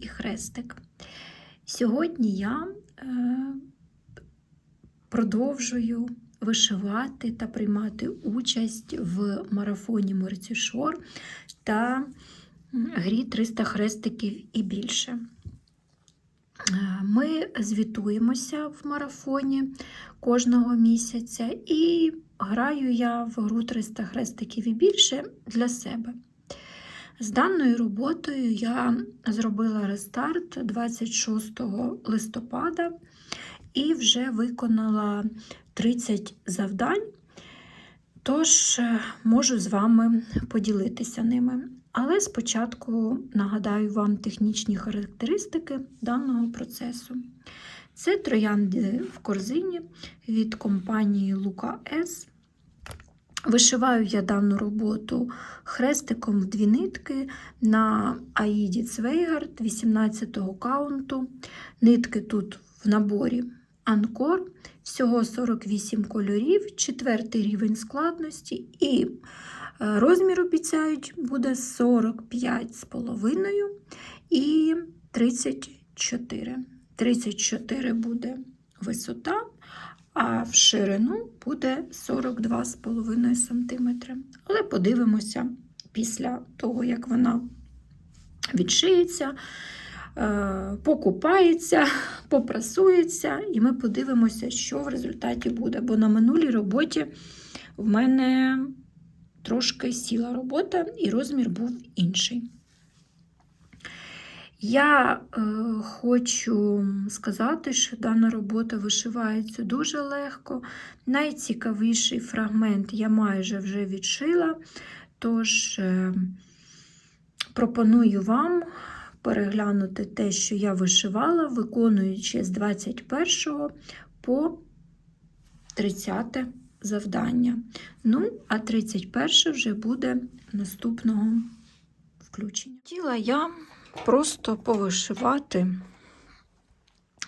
і Хрестик. Сьогодні я е, продовжую вишивати та приймати участь в марафоні Мерцюшор та грі 300 хрестиків і більше. Е, Ми звітуємося в марафоні кожного місяця і граю я в гру 300 хрестиків і більше для себе. З даною роботою я зробила рестарт 26 листопада і вже виконала 30 завдань, тож е, можу з вами поділитися ними. Але спочатку нагадаю вам технічні характеристики даного процесу. Це троянди в корзині від компанії Лука С. Вишиваю я дану роботу хрестиком в дві нитки на Аїді Цвейгард 18-го каунту. Нитки тут в наборі Анкор, всього 48 кольорів, четвертий рівень складності і розмір обіцяють буде 45,5 і 34. 34 буде висота, а в ширину буде 42,5 см. Але подивимося після того, як вона відшиється, покупається, попрасується, і ми подивимося, що в результаті буде. Бо на минулій роботі в мене трошки сіла робота, і розмір був інший. Я е, хочу сказати, що дана робота вишивається дуже легко. Найцікавіший фрагмент я майже вже відшила, тож е, пропоную вам переглянути те, що я вишивала, виконуючи з 21 по 30 завдання. Ну, а 31 вже буде наступного включення. Хотіла я просто повишивати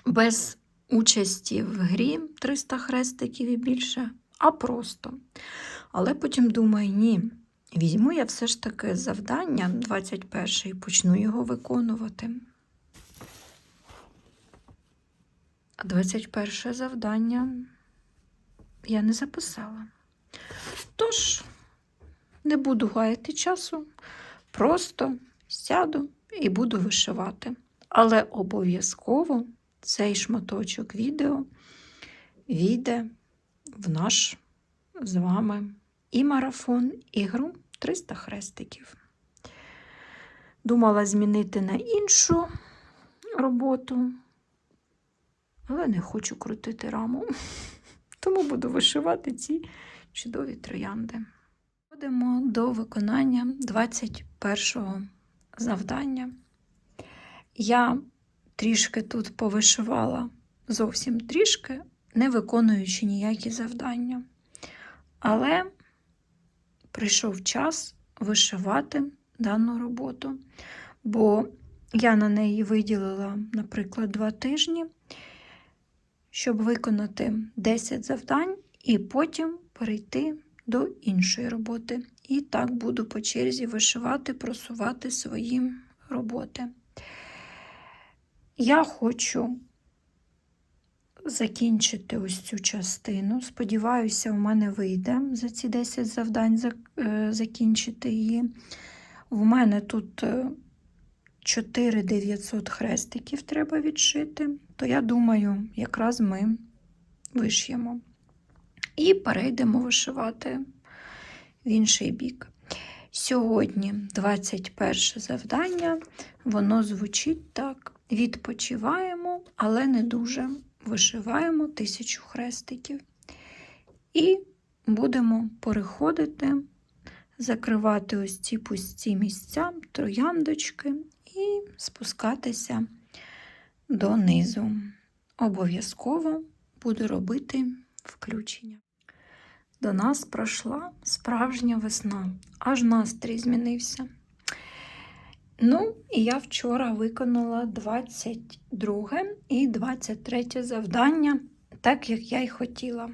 без участі в грі 300 хрестиків і більше, а просто. Але потім думаю, ні, візьму я все ж таки завдання 21 і почну його виконувати. А 21 завдання я не записала. Тож, не буду гаяти часу, просто сяду і буду вишивати. Але обов'язково цей шматочок відео війде в наш з вами і марафон, і гру 300 хрестиків. Думала змінити на іншу роботу, але не хочу крутити раму. Тому буду вишивати ці чудові троянди. Ходимо до виконання 21-го завдання. Я трішки тут повишивала зовсім трішки, не виконуючи ніякі завдання. Але прийшов час вишивати дану роботу, бо я на неї виділила, наприклад, два тижні щоб виконати 10 завдань і потім перейти до іншої роботи. І так буду по черзі вишивати, просувати свої роботи. Я хочу закінчити ось цю частину. Сподіваюся, у мене вийде за ці 10 завдань закінчити її. В мене тут 4900 хрестиків треба відшити, то я думаю, якраз ми виш'ємо. І перейдемо вишивати в інший бік. Сьогодні 21 завдання, воно звучить так: відпочиваємо, але не дуже. Вишиваємо тисячу хрестиків. І будемо переходити, закривати ось ці пусті місця, трояндочки і спускатися донизу. Обов'язково буду робити включення. До нас пройшла справжня весна, аж настрій змінився. Ну, і я вчора виконала 22 і 23 завдання, так як я й хотіла.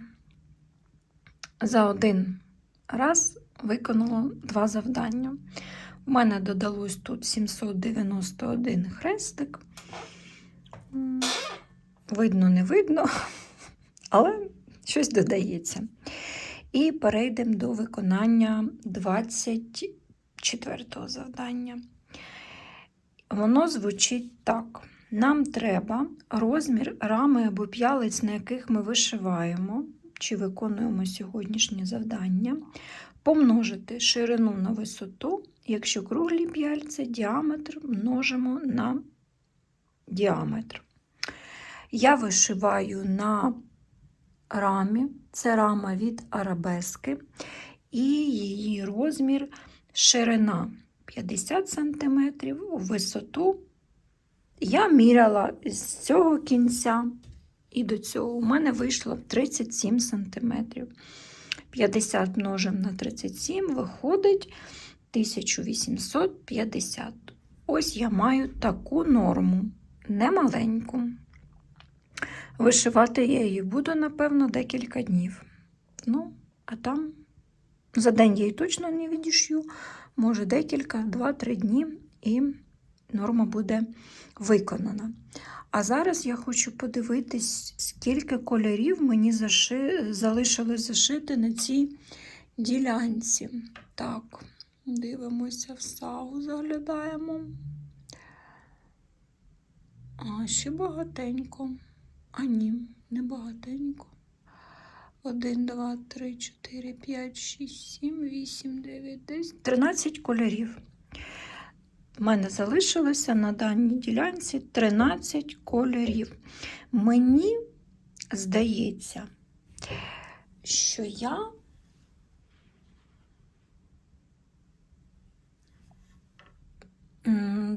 За один раз виконала два завдання. У мене додалось тут 791 хрестик. Видно, не видно, але щось додається. І перейдемо до виконання 24-го завдання. Воно звучить так. Нам треба розмір рами або п'ялиць, на яких ми вишиваємо чи виконуємо сьогоднішнє завдання, помножити ширину на висоту, якщо круглі п'яльці, діаметр множимо на діаметр. Я вишиваю на рамі, це рама від арабески, і її розмір ширина 50 см, висоту я міряла з цього кінця і до цього. У мене вийшло 37 см. 50 множимо на 37 виходить 1850. Ось я маю таку норму, немаленьку. Вишивати я її буду, напевно, декілька днів. Ну, а там за день я її точно не відішью. Може, декілька, 2-3 дні, і норма буде виконана. А зараз я хочу подивитись, скільки кольорів мені заши... залишилось зашити на цій ділянці. Так, дивимося в сагу, заглядаємо. А, ще багатенько. А ні, не багатенько. 1, 2, 3, 4, 5, 6, 7, 8, 9, 10. 13 кольорів. У мене залишилося на даній ділянці 13 кольорів. Мені здається, що я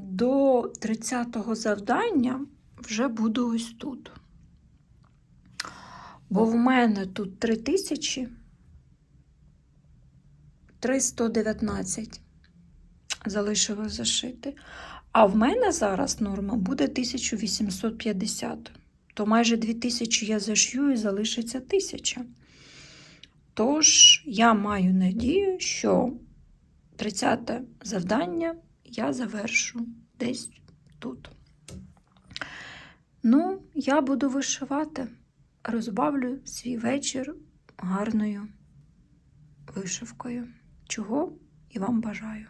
до 30-го завдання вже буду ось тут. Бо в мене тут 3319 залишилось зашити. А в мене зараз норма буде 1850. То майже 2000 я зашью і залишиться 1000. Тож, я маю надію, що 30 те завдання я завершу десь тут. Ну, я буду вишивати, розбавлю свій вечір гарною вишивкою, чого і вам бажаю.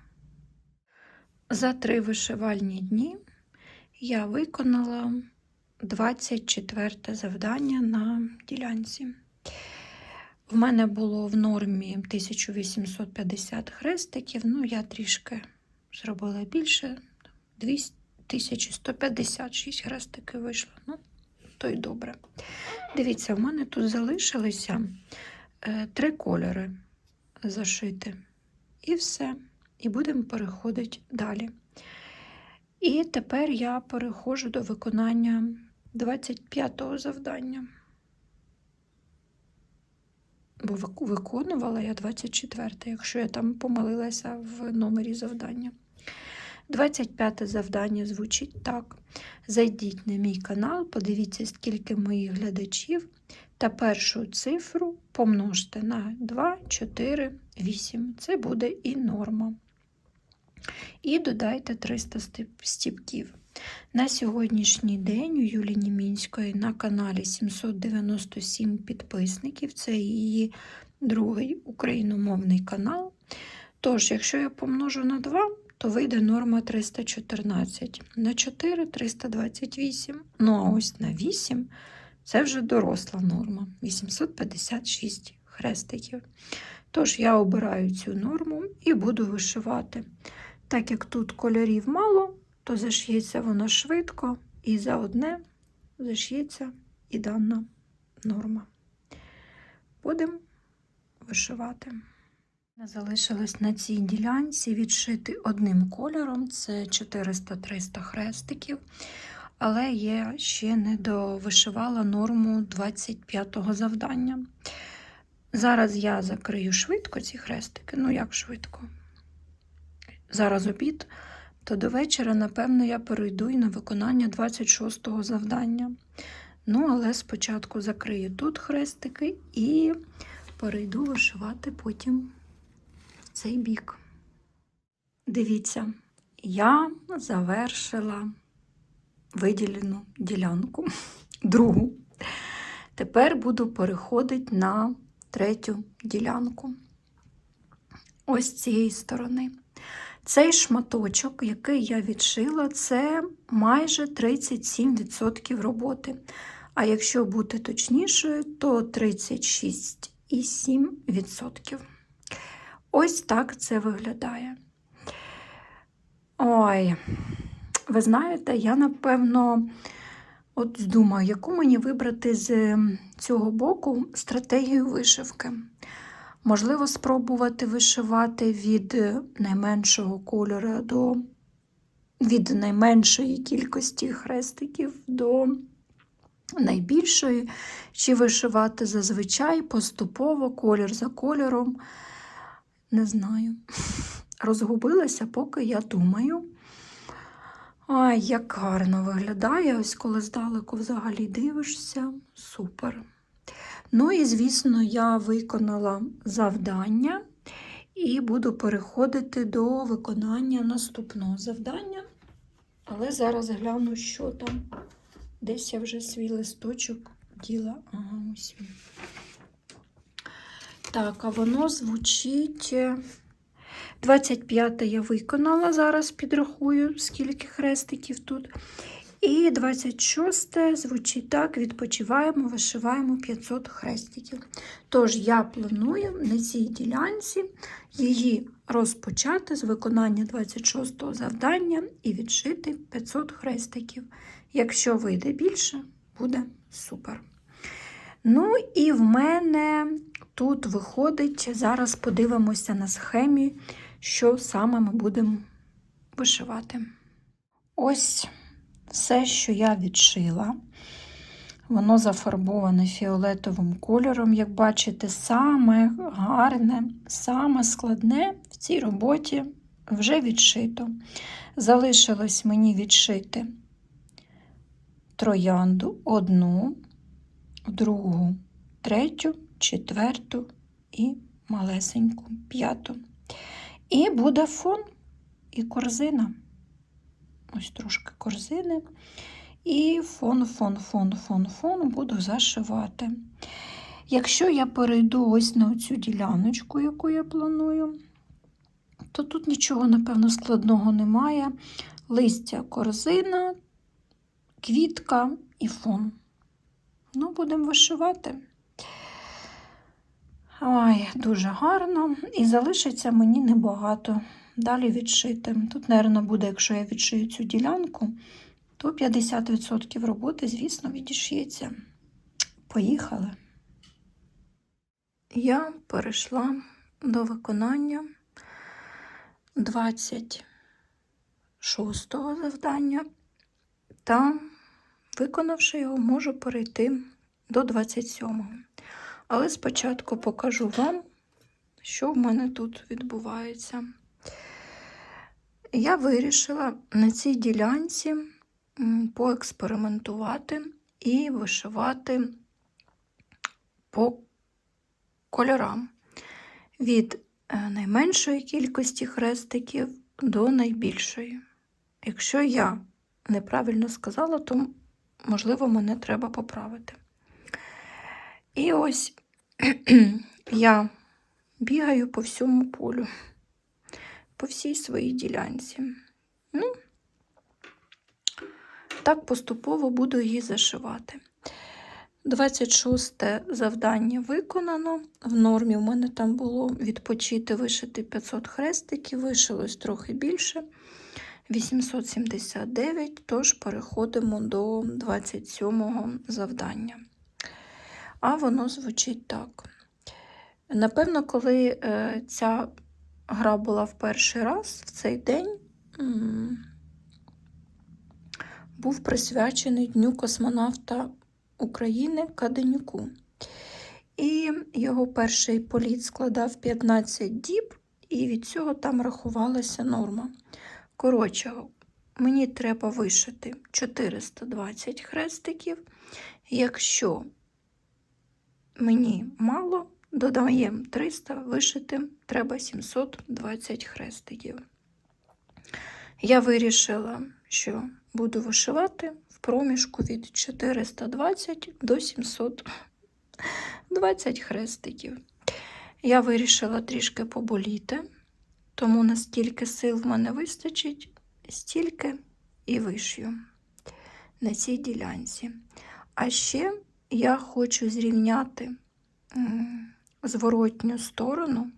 За три вишивальні дні я виконала 24 завдання на ділянці. В мене було в нормі 1850 хрестиків, ну я трішки зробила більше, 2156 хрестиків вийшло. Ну, то й добре. Дивіться, в мене тут залишилися е, три кольори зашити. І все. І будемо переходити далі. І тепер я переходжу до виконання 25-го завдання. Бо виконувала я 24, якщо я там помилилася в номері завдання. 25 завдання звучить так: зайдіть на мій канал, подивіться, скільки моїх глядачів, та першу цифру помножте на 2, 4, 8. Це буде і норма. І додайте 300 стіп- стіпків. На сьогоднішній день у Юлії Німінської на каналі 797 підписників. Це її другий україномовний канал. Тож, якщо я помножу на 2, то вийде норма 314. На 4 328. Ну а ось на 8 це вже доросла норма 856 хрестиків. Тож я обираю цю норму і буду вишивати. Так як тут кольорів мало, то заш'ється воно швидко і за одне заш'ється і дана норма. Будемо вишивати. Залишилось на цій ділянці відшити одним кольором, це 400-300 хрестиків, але я ще не довишивала норму 25-го завдання. Зараз я закрию швидко ці хрестики, ну як швидко. Зараз обід, то до вечора, напевно, я перейду і на виконання 26-го завдання. Ну, але спочатку закрию тут хрестики і перейду вишивати потім цей бік. дивіться, я завершила виділену ділянку, другу. Тепер буду переходити на третю ділянку. Ось цієї сторони. Цей шматочок, який я відшила, це майже 37% роботи. А якщо бути точнішою, то 36,7%. Ось так це виглядає. Ой, ви знаєте, я напевно от думаю, яку мені вибрати з цього боку стратегію вишивки. Можливо, спробувати вишивати від найменшого кольору до від найменшої кількості хрестиків до найбільшої, чи вишивати зазвичай поступово колір за кольором. Не знаю. Розгубилася, поки я думаю. Ай, як гарно виглядає, ось коли здалеку взагалі дивишся. Супер. Ну і, звісно, я виконала завдання і буду переходити до виконання наступного завдання. Але зараз гляну, що там. Десь я вже свій листочок діла. Ага, ось він. Так, а воно звучить. 25 я виконала, зараз підрахую, скільки хрестиків тут. І 26 звучить так: відпочиваємо, вишиваємо 500 хрестиків. Тож я планую на цій ділянці її розпочати з виконання 26 завдання і відшити 500 хрестиків. Якщо вийде більше, буде супер. Ну, і в мене тут виходить, зараз подивимося на схемі, що саме ми будемо вишивати. Ось все, що я відшила. Воно зафарбоване фіолетовим кольором. Як бачите, саме гарне, саме складне в цій роботі вже відшито. Залишилось мені відшити троянду одну, другу, третю, четверту і малесеньку п'яту. І буде фон і корзина. Ось трошки корзини. І фон, фон, фон, фон, фон буду зашивати. Якщо я перейду ось на цю діляночку, яку я планую, то тут нічого, напевно, складного немає. Листя корзина, квітка і фон. Ну, будемо вишивати. Ой, дуже гарно. І залишиться мені небагато. Далі відшити. Тут, мабуть, буде, якщо я відшию цю ділянку, то 50% роботи, звісно, відішється. Поїхали. Я перейшла до виконання 26-го завдання та, виконавши його, можу перейти до 27-го. Але спочатку покажу вам, що в мене тут відбувається. Я вирішила на цій ділянці поекспериментувати і вишивати по кольорам від е, найменшої кількості хрестиків до найбільшої. Якщо я неправильно сказала, то, можливо, мене треба поправити. І ось я бігаю по всьому полю, по всій своїй ділянці. Ну, так поступово буду її зашивати. 26 завдання виконано. В нормі в мене там було відпочити, вишити 500 хрестиків, вишилось трохи більше. 879, тож переходимо до 27-го завдання. А воно звучить так. Напевно, коли е, ця гра була в перший раз в цей день, був присвячений Дню космонавта України Каденюку. І його перший політ складав 15 діб, і від цього там рахувалася норма. Коротше, мені треба вишити 420 хрестиків. Якщо мені мало, додаємо 300, вишити треба 720 хрестиків. Я вирішила, що буду вишивати в проміжку від 420 до 720 хрестиків. Я вирішила трішки поболіти, тому наскільки сил в мене вистачить, стільки і вишью на цій ділянці. А ще я хочу зрівняти зворотню сторону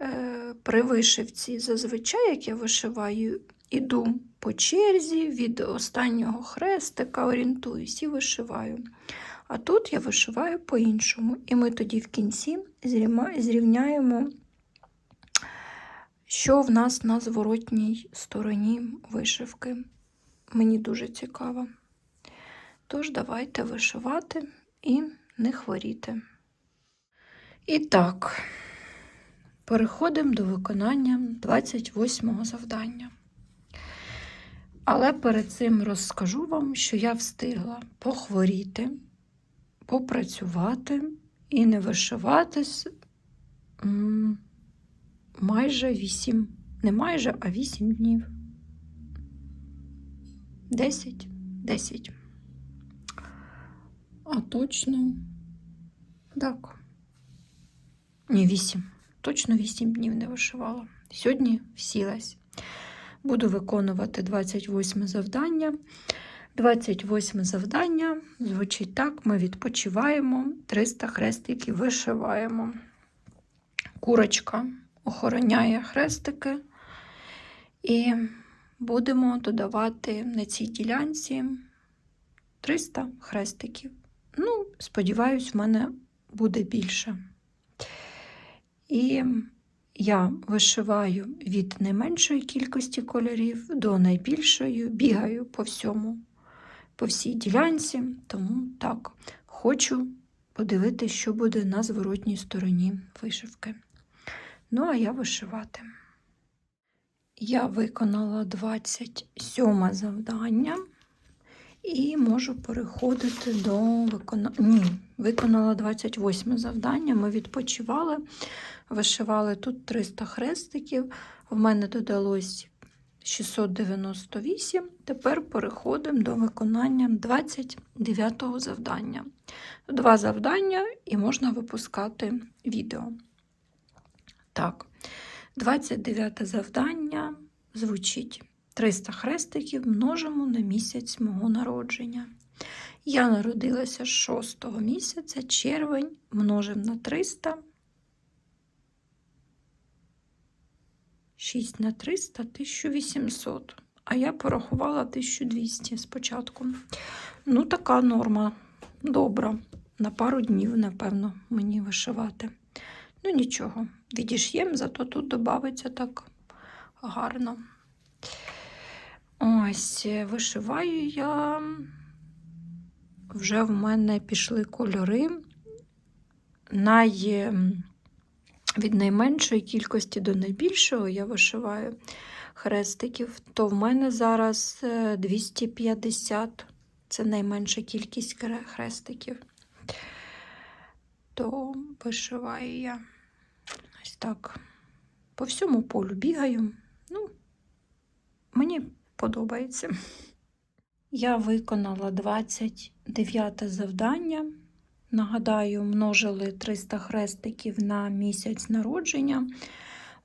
е, при вишивці. Зазвичай, як я вишиваю, іду по черзі від останнього хрестика, орієнтуюсь і вишиваю. А тут я вишиваю по-іншому. І ми тоді в кінці зрівняємо, що в нас на зворотній стороні вишивки. Мені дуже цікаво. Тож, давайте вишивати і не хворіти. І так, переходимо до виконання 28-го завдання. Але перед цим розкажу вам, що я встигла похворіти, попрацювати і не вишиватись майже 8, не майже, а 8 днів. 10, 10. А точно. Так. Ні, 8. Точно 8 днів не вишивала. Сьогодні всілась. Буду виконувати 28 завдання. 28 завдання звучить так: ми відпочиваємо, 300 хрестиків вишиваємо. Курочка охороняє хрестики. І будемо додавати на цій ділянці 300 хрестиків. Ну, сподіваюсь, в мене буде більше. І я вишиваю від найменшої кількості кольорів до найбільшої, бігаю по всьому, по всій ділянці, тому так, хочу подивитися, що буде на зворотній стороні вишивки. Ну, а я вишивати. Я виконала 27 завдання і можу переходити до виконання. Ні, виконала 28 завдання. Ми відпочивали, вишивали тут 300 хрестиків. В мене додалось 698. Тепер переходимо до виконання 29 завдання. Два завдання і можна випускати відео. Так. 29 завдання звучить 300 хрестиків множимо на місяць мого народження. Я народилася 6 місяця, червень, множимо на 300. 6 на 300 1800. А я порахувала 1200 спочатку. Ну, така норма добра. На пару днів, напевно, мені вишивати. Ну, нічого, відіш'єм, зато тут додається так гарно. Ось, вишиваю я. Вже в мене пішли кольори. Най... Від найменшої кількості до найбільшого я вишиваю хрестиків, то в мене зараз 250 це найменша кількість хрестиків. То вишиваю я ось так. По всьому полю бігаю. Ну, мені подобається. Я виконала 29 завдання. Нагадаю, множили 300 хрестиків на місяць народження.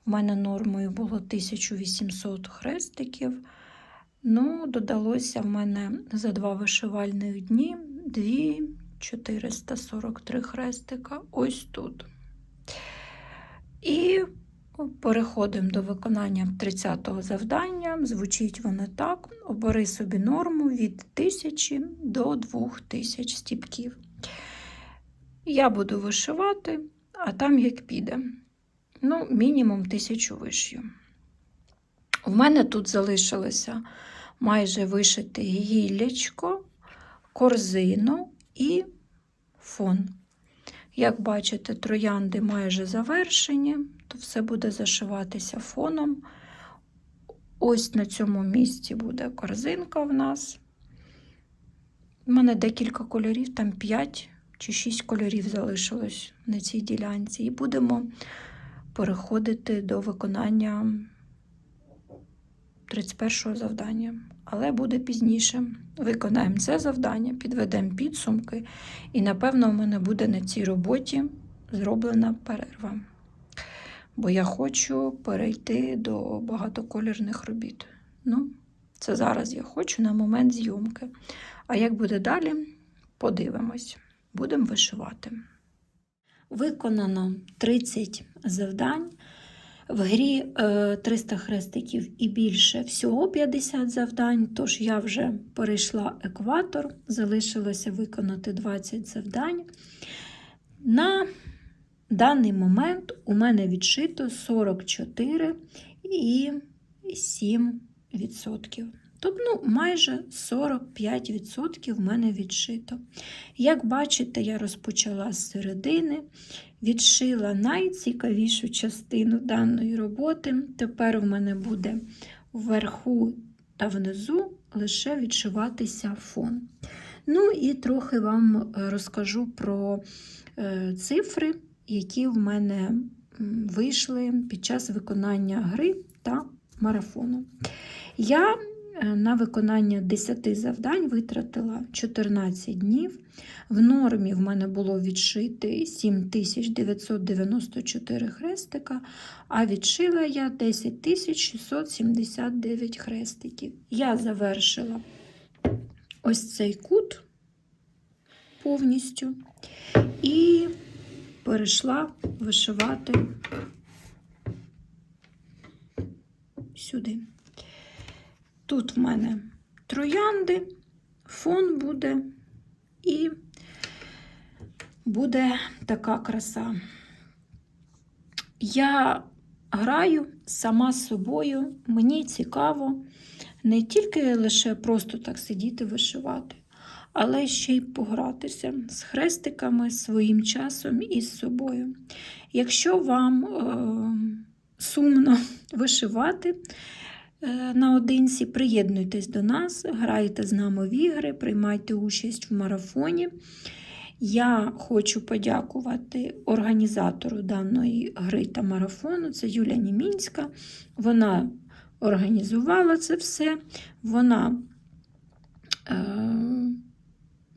У мене нормою було 1800 хрестиків. Ну, додалося в мене за два вишивальних дні 2443 хрестика ось тут. І переходимо до виконання 30-го завдання. Звучить воно так: обери собі норму від 1000 до 2000 стіпків. Я буду вишивати, а там як піде. Ну, мінімум 1000 вишью. У мене тут залишилося майже вишити гіллячко, корзину і фон. Як бачите, троянди майже завершені, то все буде зашиватися фоном. Ось на цьому місці буде корзинка в нас. У мене декілька кольорів, там 5 чи 6 кольорів залишилось на цій ділянці. І будемо переходити до виконання 31-го завдання, але буде пізніше. Виконаємо це завдання, підведемо підсумки, і, напевно, у мене буде на цій роботі зроблена перерва. Бо я хочу перейти до багатоколірних робіт. Ну, це зараз я хочу на момент зйомки. А як буде далі, подивимось. Будемо вишивати. Виконано 30 завдань. В грі е, 300 хрестиків і більше всього 50 завдань, тож я вже перейшла екватор, залишилося виконати 20 завдань. На даний момент у мене відшито 44,7%. Тобто ну, майже 45% в мене відшито. Як бачите, я розпочала з середини, відшила найцікавішу частину даної роботи. Тепер в мене буде вверху та внизу лише відшиватися фон. Ну і трохи вам розкажу про е, цифри, які в мене вийшли під час виконання гри та марафону. Я на виконання 10 завдань витратила 14 днів. В нормі в мене було відшити 7994 хрестика, а відшила я 10679 хрестиків. Я завершила ось цей кут повністю і перейшла вишивати сюди. Тут в мене троянди, фон буде і буде така краса. Я граю сама з собою, мені цікаво не тільки лише просто так сидіти вишивати, але ще й погратися з хрестиками своїм часом і з собою. Якщо вам е, сумно вишивати, наодинці, приєднуйтесь до нас, грайте з нами в ігри, приймайте участь в марафоні. Я хочу подякувати організатору даної гри та марафону, це Юля Німінська. Вона організувала це все, вона е,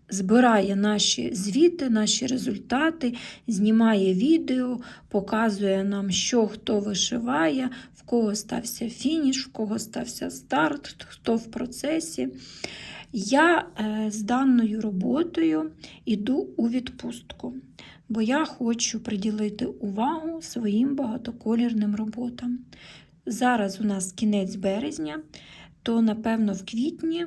збирає наші звіти, наші результати, знімає відео, показує нам, що хто вишиває, в кого стався фініш, в кого стався старт, хто в процесі. Я е, з даною роботою йду у відпустку, бо я хочу приділити увагу своїм багатоколірним роботам. Зараз у нас кінець березня, то, напевно, в квітні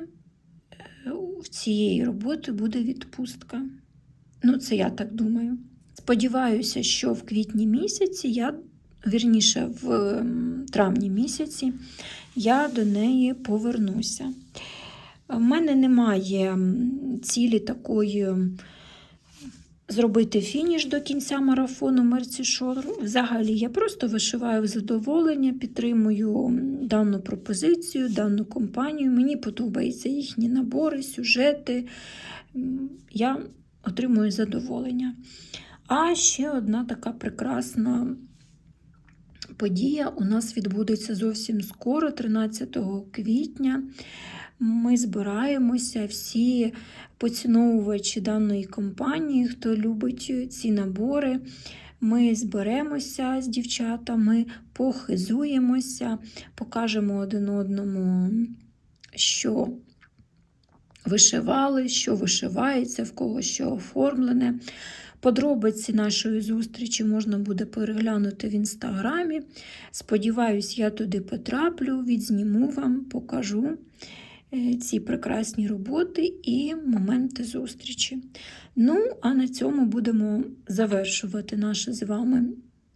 в цієї роботи буде відпустка. Ну, це я так думаю. Сподіваюся, що в квітні місяці я, вірніше, в травні місяці, я до неї повернуся. У мене немає цілі такої зробити фініш до кінця марафону Мерці Шор. Взагалі, я просто вишиваю задоволення, підтримую дану пропозицію, дану компанію. Мені подобаються їхні набори, сюжети. Я отримую задоволення. А ще одна така прекрасна подія у нас відбудеться зовсім скоро, 13 квітня. Ми збираємося всі поціновувачі даної компанії, хто любить ці набори. Ми зберемося з дівчатами, похизуємося, покажемо один одному, що вишивали, що вишивається, в кого що оформлене. Подробиці нашої зустрічі можна буде переглянути в інстаграмі. Сподіваюсь, я туди потраплю, відзніму вам, покажу. Е, ці прекрасні роботи і моменти зустрічі. Ну, а на цьому будемо завершувати наше з вами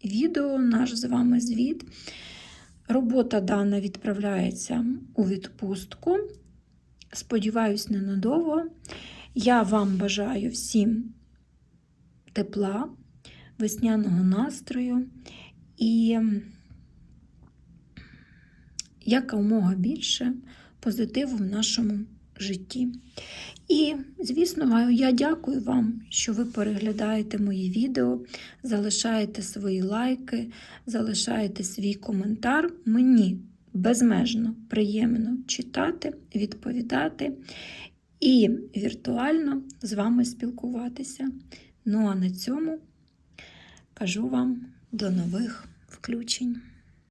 відео, наш з вами звіт. Робота дана відправляється у відпустку. Сподіваюсь, ненадовго. Я вам бажаю всім тепла, весняного настрою і якомога більше позитиву в нашому житті. І, звісно, я дякую вам, що ви переглядаєте мої відео, залишаєте свої лайки, залишаєте свій коментар. Мені безмежно приємно читати, відповідати і віртуально з вами спілкуватися. Ну а на цьому кажу вам до нових включень.